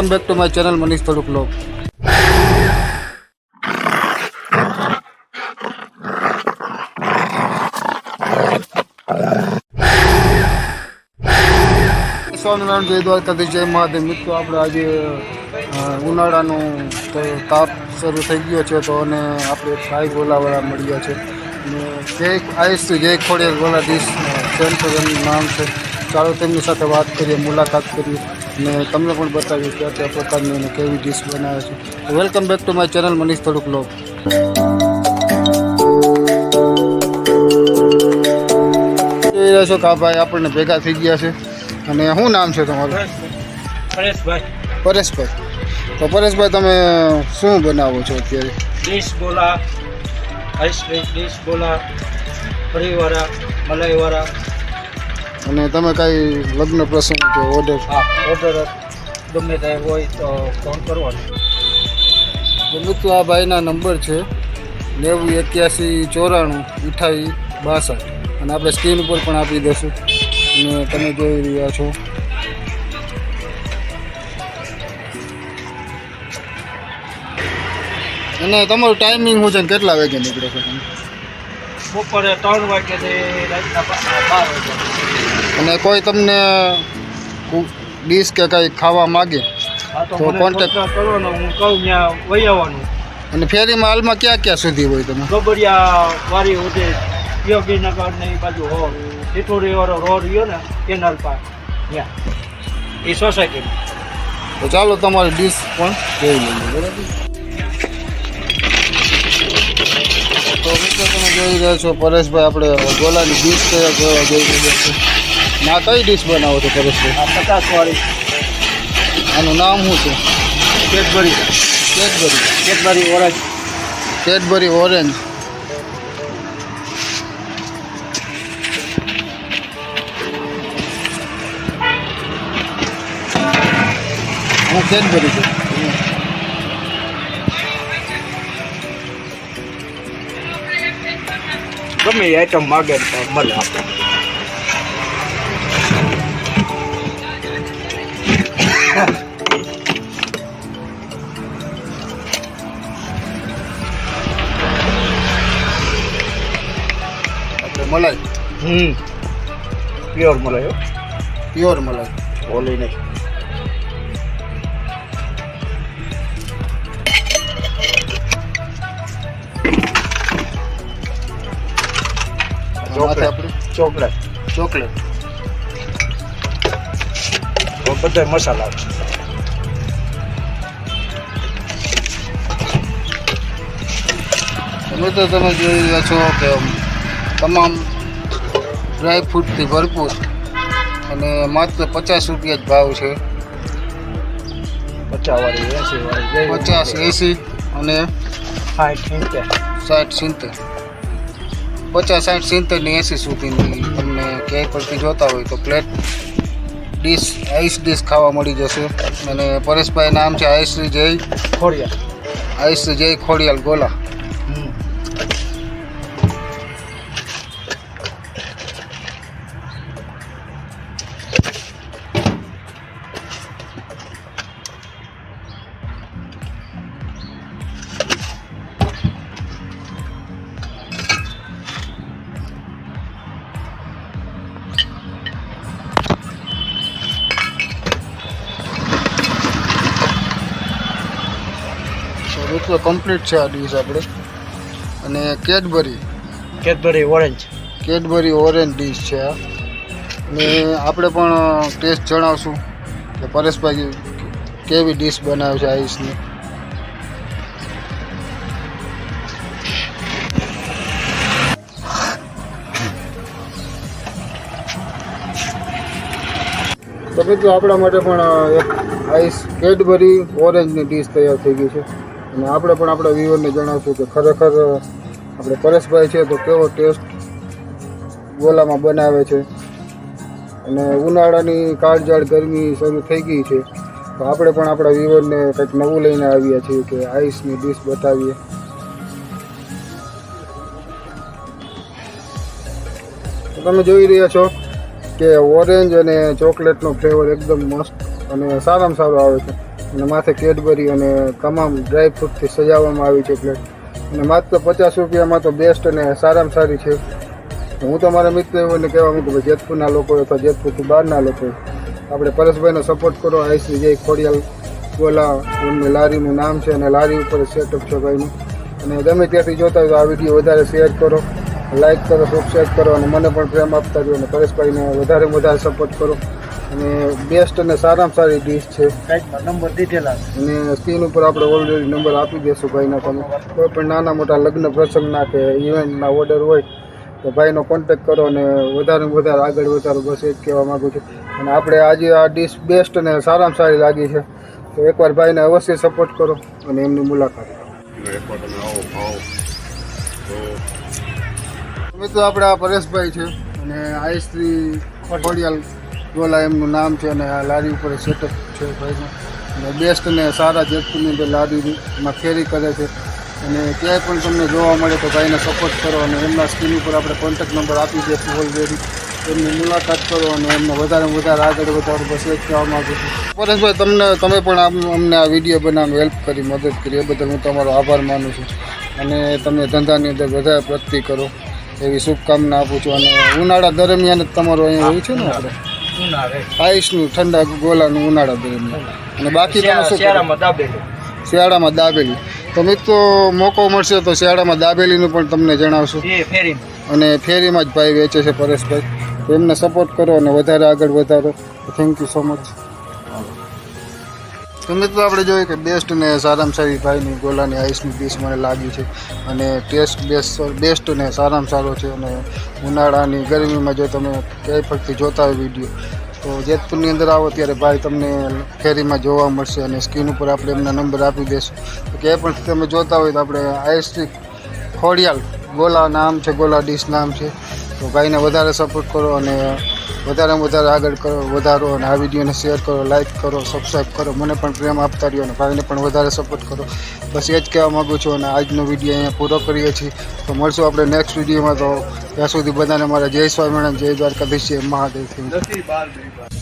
Welcome back to my channel Manish થોડુંક સ્વામિનારાયણ જય દ્વારકાથી જય મહાદેવ. મિત્રો, આપણે આજે ઉનાળાનું તાપ શરૂ થઈ ગયો છે તો અને આપણે સાઈ ગોલાવાળા મળ્યા છે. જય આયુષ જય ખોડિયાર ગોલા ડીશ સેન્ટર એમનું નામ છે. ચાલો તેમની સાથે વાત કરીએ મુલાકાત કરીએ અને તમને પણ બતાવીએ કે કયા પ્રકારની અને કેવી ડીશ બનાવે છે. Welcome back to my channel Manish થોડુંક લોક જોઈ રહ્યા છો કે આ ભાઈ આપણને ભેગા થઈ ગયા છે. અને શું નામ છે તમારું? પરેશભાઈ. પરેશભાઈ. તો પરેશભાઈ તમે શું બનાવો છો અત્યારે? ડીશ બોલા આઈસ્ક્રીમ ડીશ બોલા ફરીવાળા મલાઈવાળા અને તમે કાંઈ લગ્ન પ્રસંગ કે ઓર્ડર હા ઓર્ડર ગમે તે હોય તો ફોન કરવાનો તો આ ભાઈના નંબર છે નેવું એક્યાસી ચોરાણું અઠાવી બાસઠ. અને આપણે સ્ક્રીન ઉપર પણ આપી દઈશું. અને તમે જોઈ રહ્યા છો. અને તમારું ટાઈમિંગ શું છે કેટલા વાગે નીકળો છો તમે? બપોરે ત્રણ વાગ્યાથી રાતના બાર વાગ્યા. અને કોઈ તમને ડીશ કે કંઈ ખાવા માગે તો કોન્ટેક કરવાનો હું કહું ત્યાં વહી આવવાનું. અને ફેરીમાં હાલમાં ક્યાં ક્યાં સુધી હોય તમે? ગબડિયા વારી ઉદે યોગીનગર ને એ બાજુ હો. ટીટોરી વાળો રોડ રહ્યો ને કેનાલ પાર. ત્યાં એ સોસાયટી. તો ચાલો તમારી ડીશ પણ જોઈ લઈએ બરાબર? તો મિત્રો તમે જોઈ રહ્યા છો પરેશભાઈ આપણે ગોલાની ડીશ કયા કેવા જોઈ રહ્યા છે? ના કઈ ડીશ બનાવો છો પરેશભાઈ આ પચાસ આનું નામ શું છે? Cadbury. Cadbury. Cadbury orange. Cadbury orange. હા કેડબરી છે. ગમે એ આઈટમ માગે મળે આપણે મલાઈ. હમ. પ્યોર મલાઈ હો. પ્યોર મલાઈ. ઓલી નહીં. ચોકલેટ. ચોકલેટ. બધા મસાલા તમે તો તમે જોઈ રહ્યા છો કે તમામ ડ્રાય ફ્રૂટથી ભરપૂર અને માત્ર પચાસ રૂપિયા જ ભાવ છે. પચાસ એસી એંસી અને સાઠ સિત્તેર. પચાસ સાઠ સિત્તેર ને એંસી સુધીની તમને ક્યાંય પરથી જોતા હોય તો પ્લેટ ડીશ આઈસ ડીશ ખાવા મળી જશે. અને પરેશભાઈ નામ છે આઈશ્રી જય ખોડિયા આઈશ્રી જય ખોડિયાલ ગોલા. તો કમ્પ્લીટ છે આ ડીશ આપણે. અને Cadbury. Cadbury orange Cadbury orange dish છે આ. અને આપણે પણ ટેસ્ટ જણાવશું કે પરેશભાઈ કેવી ડીશ બનાવે છે આઈસની તો મિત્રો આપણા માટે પણ એક આઈસ કેડબરી ઓરેન્જની ડીશ તૈયાર થઈ ગઈ છે. અને આપણે પણ આપણા વ્યુઅરને જણાવશું કે ખરેખર આપણે પરેશભાઈ છે તો કેવો ટેસ્ટ ગોલામાં બનાવે છે. અને ઉનાળાની કાળજાળ ગરમી શરૂ થઈ ગઈ છે. તો આપણે પણ આપણા વ્યુઅરને કંઈક નવું લઈને આવ્યા છીએ કે આઈસની ડીશ બતાવીએ. તમે જોઈ રહ્યા છો કે ઓરેન્જ અને ચોકલેટનો ફ્લેવર એકદમ મસ્ત અને સારામાં સારો આવે છે. અને માથે કેડબરી અને તમામ ડ્રાય ફ્રૂટથી સજાવવામાં આવી છે પ્લેટ અને માત્ર પચાસ રૂપિયામાં તો બેસ્ટ અને સારામાં સારી છે. હું તો મારા મિત્ર એવોને કહેવા માંગુ કે જેતપુરના લોકો અથવા જેતપુરથી બહારના લોકો આપણે પરેશભાઈનો સપોર્ટ કરો. આઈસી જય ખોડિયાલ ગોલા એમની લારીનું નામ છે અને લારી ઉપર સેટઅપ છે ભાઈનું. અને ગમે ત્યાંથી જોતા હોય તો આ વીડિયો વધારે શેર કરો લાઈક કરો સબસ્ક્રાઈબ કરો અને મને પણ પ્રેમ આપતા રહ્યો અને પરેશભાઈને વધારે વધારે સપોર્ટ કરો. અને બેસ્ટ અને સારામાં સારી ડીશ છે. સાઈડમાં નંબર દીધેલા અને સ્ક્રીન ઉપર આપણે ઓલરેડી નંબર આપી દઈશું ભાઈના તમે કોઈ પણ નાના મોટા લગ્ન પ્રસંગના કે ઇવેન્ટના ઓર્ડર હોય તો ભાઈનો કોન્ટેક્ટ કરો અને વધારે વધારે આગળ વધારો બસ એ જ કહેવા માગું છું. અને આપણે આજે આ ડીશ બેસ્ટ અને સારામાં સારી લાગી છે. તો એકવાર ભાઈને અવશ્ય સપોર્ટ કરો અને એમની મુલાકાત મિત્રો આપણે આ પરેશભાઈ છે અને આઈશ્રી ખોડિયાલ ગોલા એમનું નામ છે અને આ લારી ઉપર સેટઅપ છે ભાઈનું. અને બેસ્ટ અને સારા જેતપુરની અંદર લારીમાં ફેરી કરે છે. અને ક્યાંય પણ તમને જોવા મળે તો ભાઈને સપોર્ટ કરો અને એમના સ્કીન ઉપર આપણે કોન્ટેક્ટ નંબર આપી દઈશું ઓલરેડી એમની મુલાકાત કરો અને એમને વધારે વધારે આગળ વધારો બસ એ જ કહેવા માગું છું. પરેશભાઈ, તમને, તમે પણ અમને આ વીડિયો બનાવવામાં હેલ્પ કરી, મદદ કરી. એ બદલ હું તમારો આભાર માનું છું. અને તમે ધંધાની અંદર વધારે પ્રગતિ કરો. એવી શુભકામના આપું છું. અને ઉનાળા દરમિયાન જ તમારો અહીંયા હોય છે ને આપણે. આઈસનું ઠંડા ગોલાનું ઉનાળા દરમિયાન. અને બાકી તમે શું શિયાળામાં દાબેલી. તો મિત્રો મોકો મળશે તો શિયાળામાં દાબેલીનું પણ તમને જણાવશું. અને ફેરીમાં જ ભાઈ વેચે છે પરેશભાઈ. તો એમને સપોર્ટ કરો અને વધારે આગળ વધારો. થેન્ક યુ સો મચ તો આપણે જોઈએ કે બેસ્ટ ને સારામાં સારી ભાઈની ગોલાની આઈસની ડીશ મને લાગી છે અને ટેસ્ટ બેસ્ટ બેસ્ટ ને સારામાં સારો છે અને ઉનાળાની ગરમીમાં જો તમે ક્યાંય ફરતી જોતા હોય વીડિયો તો જેતપુરની અંદર આવો ત્યારે ભાઈ તમને ફેરીમાં જોવા મળશે અને સ્ક્રીન ઉપર આપણે એમના નંબર આપી દઈશું. તો ક્યાંય પણ તમે જોતા હોય તો આપણે આઈસની ખોડિયાલ, ગોલા નામ છે, ગોલા ડીશ નામ છે. તો ભાઈને વધારે સપોર્ટ કરો અને વધારેમાં વધારે આગળ કરો, વધારો અને આ વિડીયોને શેર કરો લાઇક કરો સબસ્ક્રાઈબ કરો. મને પણ પ્રેમ આપતા રહ્યો અને ભાઈને પણ વધારે સપોર્ટ કરો. બસ એ જ કહેવા માગું છું અને આજનો વીડિયો અહીંયા પૂરો કરીએ છીએ. તો મળશું આપણે નેક્સ્ટ વિડીયોમાં. તો ત્યાં સુધી બધાને મારા જય સ્વામિનારાયણ, જય દ્વારકાધીશ, જય મહાદેવ.